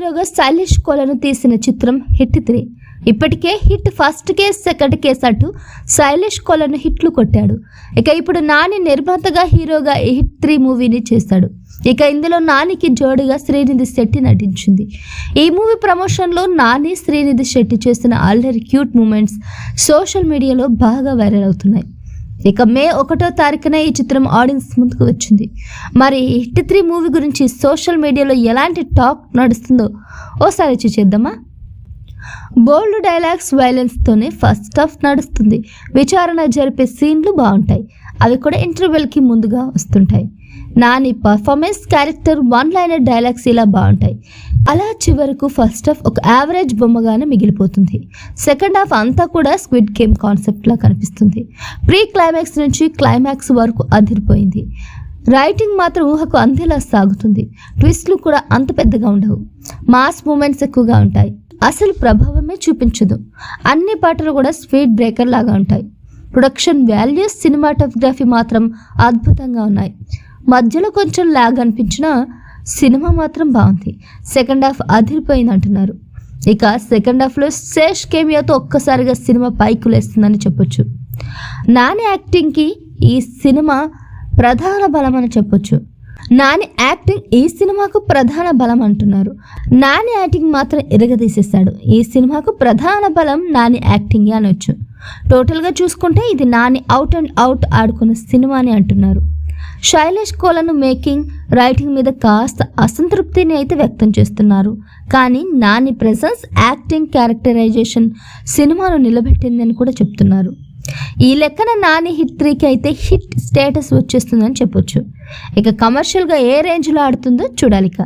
హీరోగా శైలేష్ కోలను తీసిన చిత్రం హిట్ త్రీ. ఇప్పటికే hit first case second case అంటూ శైలేష్ కోలను హిట్లు కొట్టాడు. ఇక ఇప్పుడు నాని నిర్మాతగా హీరోగా ఈ హిట్ త్రీ మూవీని చేశాడు ఇక ఇందులో నానికి జోడిగా శ్రీనిధి శెట్టి నటించింది. ఈ మూవీ ప్రమోషన్లో నాని శ్రీనిధి శెట్టి చేసిన అల్లరి క్యూట్ మూమెంట్స్ సోషల్ మీడియాలో బాగా వైరల్ అవుతున్నాయి. ఇక మే ఒకటో తారీఖున ఈ చిత్రం ఆడియన్స్ ముందుకు వచ్చింది. మరి హిట్ త్రీ మూవీ గురించి సోషల్ మీడియాలో ఎలాంటి టాక్ నడుస్తుందో ఓసారి చూసేద్దామా బోల్డ్ డైలాగ్స్ వైలెన్స్తోనే ఫస్ట్ హాఫ్ నడుస్తుంది. విచారణ జరిపే సీన్లు బాగుంటాయి. అవి కూడా ఇంటర్వెల్కి ముందుగా వస్తుంటాయి. Nani performance character one liner dialogues ఇలా బాగుంటాయి. అలా చివరకు ఫస్ట్ హాఫ్ ఒక యావరేజ్ బొమ్మగానే మిగిలిపోతుంది. సెకండ్ హాఫ్ అంతా కూడా స్క్విడ్ గేమ్ కాన్సెప్ట్లా కనిపిస్తుంది. ప్రీ క్లైమాక్స్ నుంచి క్లైమాక్స్ వరకు అదిరిపోయింది. రైటింగ్ మాత్రం ఊహకు అందేలా సాగుతుంది. ట్విస్ట్లు కూడా అంత పెద్దగా ఉండవు. మాస్ మూమెంట్స్ ఎక్కువగా ఉంటాయి. అసలు ప్రభావమే చూపించదు. అన్ని పాటలు కూడా స్పీడ్ బ్రేకర్ లాగా ఉంటాయి. ప్రొడక్షన్ వాల్యూస్ సినిమాటోగ్రఫీ మాత్రం అద్భుతంగా ఉన్నాయి. మధ్యలో కొంచెం లాగ్ అనిపించినా సినిమా మాత్రం బాగుంది. సెకండ్ హాఫ్ అదిరిపోయింది అంటున్నారు. ఇక సెకండ్ హాఫ్లో శేష్ కేమియాతో ఒక్కసారిగా సినిమా పైకి లేస్తుందని చెప్పొచ్చు. నాని యాక్టింగ్కి ఈ సినిమా ప్రధాన బలం అని చెప్పొచ్చు. నాని యాక్టింగ్ ఈ సినిమాకు ప్రధాన బలం అంటున్నారు. నాని యాక్టింగ్ మాత్రం ఇరగదీసేస్తాడు. ఈ సినిమాకు ప్రధాన బలం నాని యాక్టింగే అనొచ్చు. టోటల్గా చూసుకుంటే ఇది నాని అవుట్ అండ్ అవుట్ ఆడుకున్న సినిమా అని అంటున్నారు. శైలేష్ కోలను మేకింగ్ రైటింగ్ మీద కాస్త అసంతృప్తిని అయితే వ్యక్తం చేస్తున్నారు. కానీ నాని ప్రెసెన్స్ యాక్టింగ్ క్యారెక్టరైజేషన్ సినిమాను నిలబెట్టిందని కూడా చెప్తున్నారు. ఈ లెక్కన నాని హిట్ త్రీకి అయితే హిట్ స్టేటస్ వచ్చేస్తుందని చెప్పొచ్చు. ఇక కమర్షియల్గా ఏ రేంజ్లో ఆడుతుందో చూడాలిక.